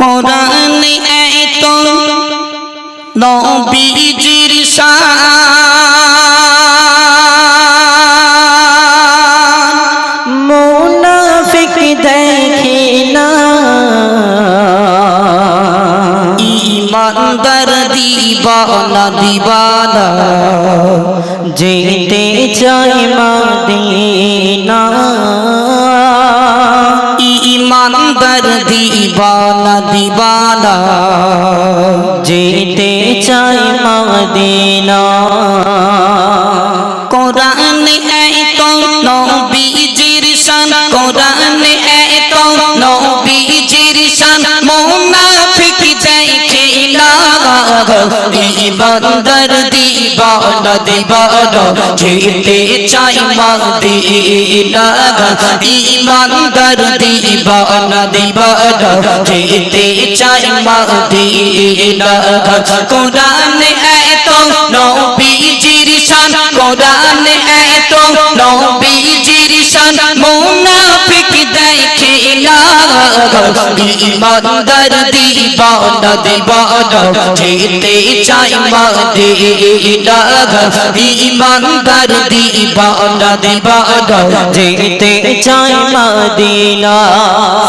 কোরআনে এত নবীজির শান মুনাফিক দেখে না। ইমানদার দিবানা দিবানা যেতে চাই মাদিনা। ইমানদার দিবানা দিবানা, যেতে চাই মদিনা। কোরআন এত নবীজির শান, কোরআন এত নবীজির শান। মুনাফিক দেখে না ইমানদার দিবানা দিবানা, যেতে চাই মাদিনা ইমানদার দিবানা দিবানা, যেতে চাই মাদিনা কোরআনে এত নবীজির শান, কোরআনে ইমানদার দিবানা দিবানা যেতে চাই মাদিনা ইমানদার দিবানা দিবানা যেতে চাই মাদিনা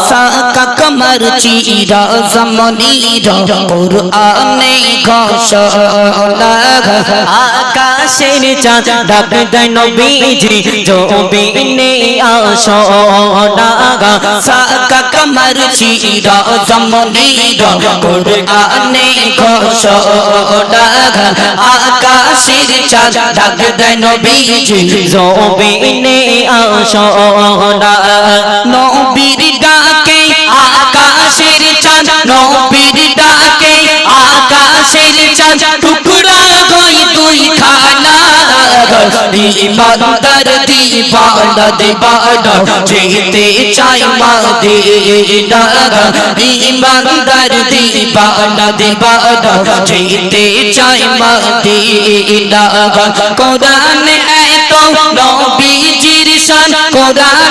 সাকা কমর চিরা জমনিরা কুরআনে ঘোষণা আকাশের চাঁদ ডাক দেয় নবীজি জমিনে আসনা সাকা কমর চিরা জমনিরা ঘোষ ডাগা আকাশের চাঁদ ডাক দেন নবীজি জবিনে আসনা ইমানদার দিবানা দিবানা, যেতে চাই মাদিনা ইমানদার দিবানা দিবানা, যেতে চাই মাদিনা কোরআনে এত নবীজির শান, কোরআনে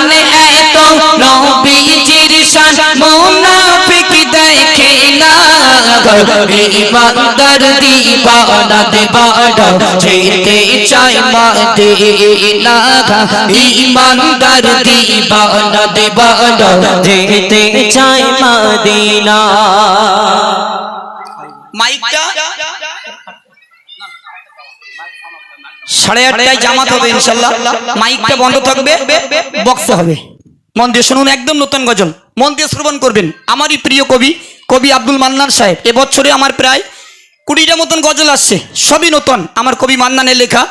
সাড়ে আটটায় জামাত হবে ইনশাল্লাহ। মাইকটা বন্ধ থাকবে, বক্স হবে। মন দিয়ে শুনুন, একদম নতুন গজল। মন দিয়ে শ্রবণ করবেন। আমারই প্রিয় কবি কবি আব্দুল মান্নান সাহেব, এবছরে আমার প্রায় কুড়িটা মতন গজল আসছে, সবই নতুন, আমার কবি মান্নানের লেখা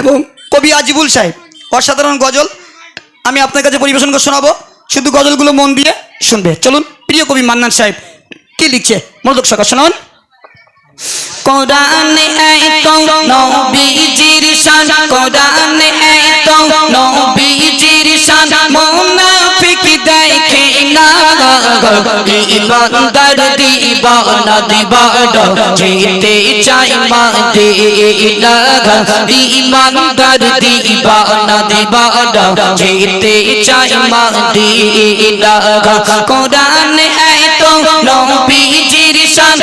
এবং কবি আজিবুল সাহেব, অসাধারণ গজল। আমি আপনার কাছে পরিবেশন করে শোনাবো, শুধু গজলগুলো মন দিয়ে শুনবে। চলুন, প্রিয় কবি মান্নান সাহেব, কি লিখছে? মনোযোগ সকাল শোনান। কোরআনে এত নবীজির শান, কোরআনে শান। ইমানদার দিবানা দিবানা যেতে চাই মাদিনা ইমানদার দিবানা দিবানা যেতে চাই মাদিনা কোরআন এত নবীজির শান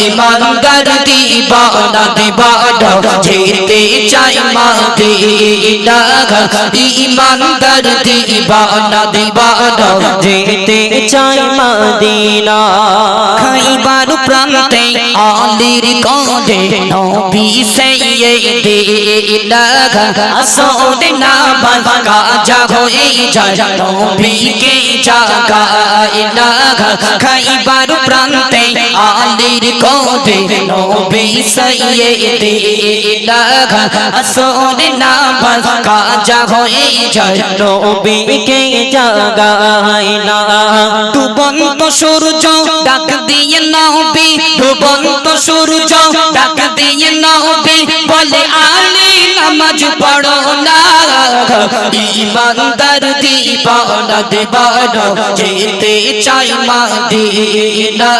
ইমানদার দিবানা দিবানা যেতে চাই মাদিনা ইমানদার দিবানা দিবানা যেতে চাই মাদিনা প্রান্তে আলির কোডে নবী সাইয়েদে সাইয়্যিদিনা আসরে না বাকা যা হয়ে যায়। নবীকে জাগায় না খাইবার প্রান্তে আলির কোডে নবী সাইয়েদে সাইয়্যিদিনা আসরে না বাকা যা হয়ে যায়। নবীকে জাগাই না ডুবন্ত সূর্য ডাক ইমানদার দিবানা দেবানা, যেতে চাই মাদিনা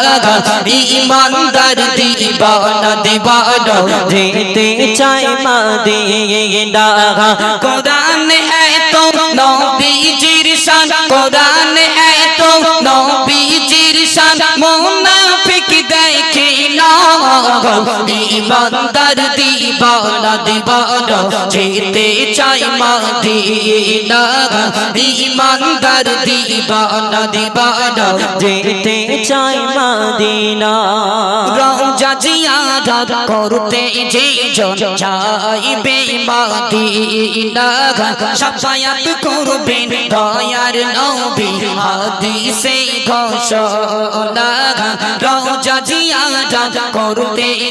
ইমানদার দিবানা দেবানা, যেতে চাই মাদিনা কোরআন এত নবীজির শান, কোরআন ইমানদার দিবানা দিবানা যেতে চাই মদিনা। ইমানদার দিবানা দিবানা যেতে চাই মদিনা। রওজা জিয়ারত করতে যে জন যাইবে মদিনা। শাফায়াত করবেন দয়ার নবী হাদিসে ঘোষণা। রওজা করতে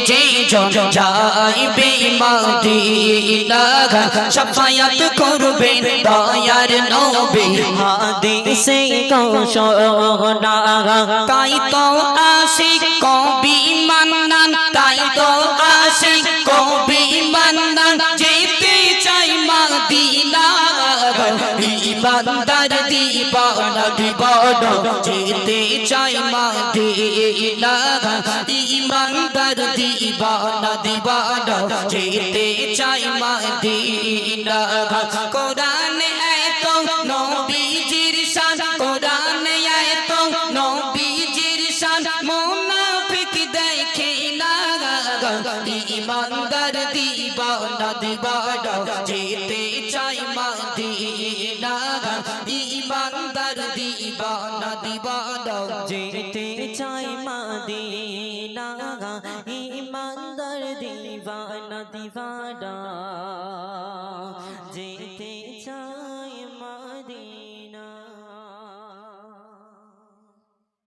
যে জন যাইবে মদিনা সাফায়াত করবে দয়ার নবী। হাদিসে কৌশনা তাই তো কবি ইমানদার দিবানা দিবানা, যেতে চাই মাদিনা। ইমানদার দিবানা দিবানা, যেতে চাই মাদিনা। কোরআনে এত নবীজির শান, কোরআনে এত নবীজির শান, মুনাফিক দেখে না। ইমানদার দিবানা দিবানা, যেতে যেতে চাই মাদিনা ইমানদার দিবানা দিবানা